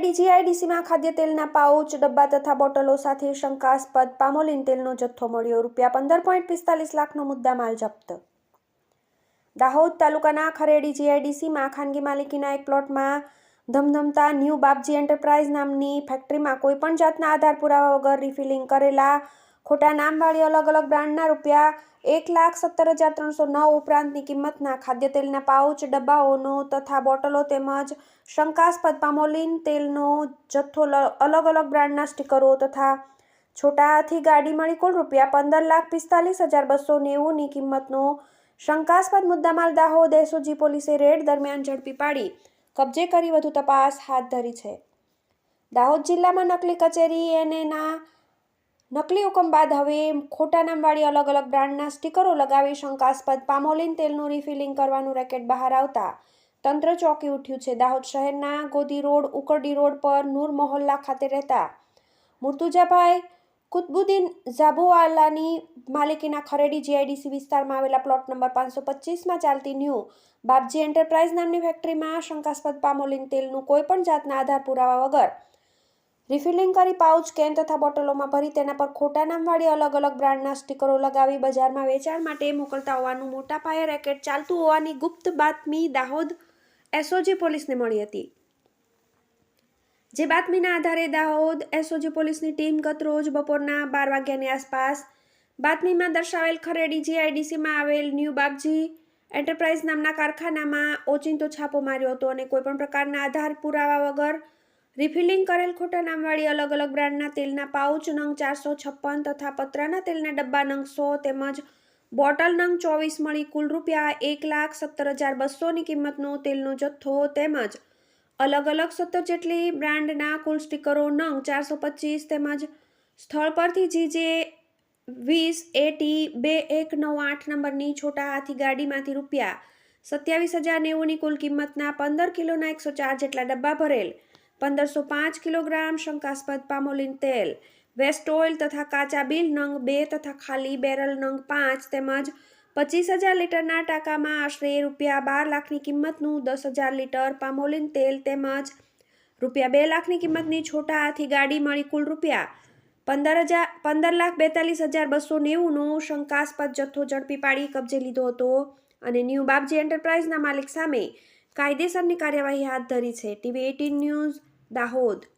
ખરેડી જીઆઈડીસીમાં ખાદ્ય તેલના પાઉચ, ડબ્બા તથા બોટલો સાથે શંકાસ્પદ પામોલિન તેલનો જથ્થો મળ્યો. રૂપિયા પંદર પોઈન્ટ પિસ્તાલીસ લાખનો મુદ્દામાલ જપ્ત. દાહોદ તાલુકાના ખરેડી જીઆઈડીસીમાં ખાનગી માલિકીના એક પ્લોટમાં ધમધમતા ન્યૂ બાપજી એન્ટરપ્રાઇઝ નામની ફેક્ટરીમાં કોઈપણ જાતના આધાર પુરાવા વગર રિફિલિંગ કરેલા ખોટા નામવાળી અલગ અલગ બ્રાન્ડના રૂપિયા એક લાખ સત્તર હજાર ત્રણસો નવ ઉપરાંતની કિંમતના ખાદ્ય તેલના પાઉચ, ડબ્બાઓનો તથા બોટલો તેમજ શંકાસ્પદ પામોલિન તેલનો જથ્થો અલગ અલગ બ્રાન્ડના સ્ટીકરો તથા છોટાથી ગાડી મળી કુલ રૂપિયા પંદર લાખ પિસ્તાલીસ હજાર બસો નેવુંની કિંમતનો શંકાસ્પદ મુદ્દામાલ દાહોદ એસઓજી પોલીસે રેડ દરમિયાન ઝડપી પાડી. કબજે કરી વધુ તપાસ હાથ ધરી છે. દાહોદ જિલ્લામાં નકલી કચેરી એનેના નકલી હુકમ બાદ હવે ખોટા નામવાળી અલગ અલગ બ્રાન્ડના સ્ટીકરો લગાવી શંકાસ્પદ પામોલિન તેલનું રિફિલિંગ કરવાનું રેકેટ બહાર આવતા તંત્ર ચોંકી ઉઠ્યું છે. દાહોદ શહેરના ગોદી રોડ, ઉકરડી રોડ પર નૂર મોહલ્લા ખાતે રહેતા મુર્તુજાભાઈ કુતબુદ્દીન ઝાબુવાલાની માલિકીના ખરેડી જીઆઈડીસી વિસ્તારમાં આવેલા પ્લોટ નંબર પાંચસો પચીસમાં ચાલતી ન્યૂ બાપજી એન્ટરપ્રાઇઝ નામની ફેક્ટરીમાં શંકાસ્પદ પામોલિન તેલનું કોઈપણ જાતના આધાર પુરાવા વગર રિફિલિંગ કરી પાઉચ, કેન તથા બોટલોમાં ભરી તેના પર ખોટા નામવાળી અલગ અલગ બ્રાન્ડના સ્ટીકરો લગાવી બજારમાં વેચાણ માટે મોકલતા હોવાનું મોટા પાયે રેકેટ ચાલતું હોવાની ગુપ્ત બાતમી દાહોદ એસઓજી પોલીસને મળી હતી. જે બાતમીના આધારે દાહોદ એસઓજી પોલીસની ટીમ ગત રોજ બપોરના બાર વાગ્યાની આસપાસ બાતમીમાં દર્શાવેલ ખરેડી જીઆઈડીસીમાં આવેલ ન્યૂ બાપજી એન્ટરપ્રાઇઝ નામના કારખાનામાં ઓચિંતો છાપો માર્યો હતો અને કોઈપણ પ્રકારના આધાર પુરાવા વગર રિફિલિંગ કરેલ ખોટા નામવાળી અલગ અલગ બ્રાન્ડના તેલના પાઉચ, નંગ ચારસો છપ્પન તથા પતરાના તેલના ડબ્બા નંગ સો તેમજ બોટલ નંગ ચોવીસ મળી કુલ રૂપિયા એક લાખ સત્તર હજાર બસોની કિંમતનો તેલનો જથ્થો તેમજ અલગ અલગ સત્તર જેટલી બ્રાન્ડના કુલ સ્ટીકરો નંગ ચારસો પચીસ તેમજ સ્થળ પરથી જીજે વીસ એટી બે એક નવ આઠ નંબરની છોટા હાથી ગાડીમાંથી રૂપિયા સત્યાવીસ હજાર નેવુંની કુલ કિંમતના પંદર કિલોના એકસો ચાર જેટલા ડબ્બા ભરેલ પંદરસો પાંચ કિલોગ્રામ શંકાસ્પદ પામોલિન તેલ. વેસ્ટ ઓઇલ તથા કાચા બિલ નંગ બે તથા ખાલી બેરલ નંગ પાંચ તેમજ પચીસ હજાર લીટરના ટાંકામાં આશરે રૂપિયા બાર લાખની કિંમતનું દસ હજાર લીટર પામોલિન તેલ તેમજ રૂપિયા બે લાખની કિંમતની છોટા હાથી ગાડી મળી કુલ રૂપિયા પંદર હજાર પંદર લાખ બેતાલીસ હજાર બસો નેવુંનો શંકાસ્પદ જથ્થો ઝડપી પાડી કબજે લીધો હતો અને ન્યૂ બાપજી એન્ટરપ્રાઇઝના માલિક સામે કાયદેસરની કાર્યવાહી હાથ ધરી છે. TV eighteen news Dahod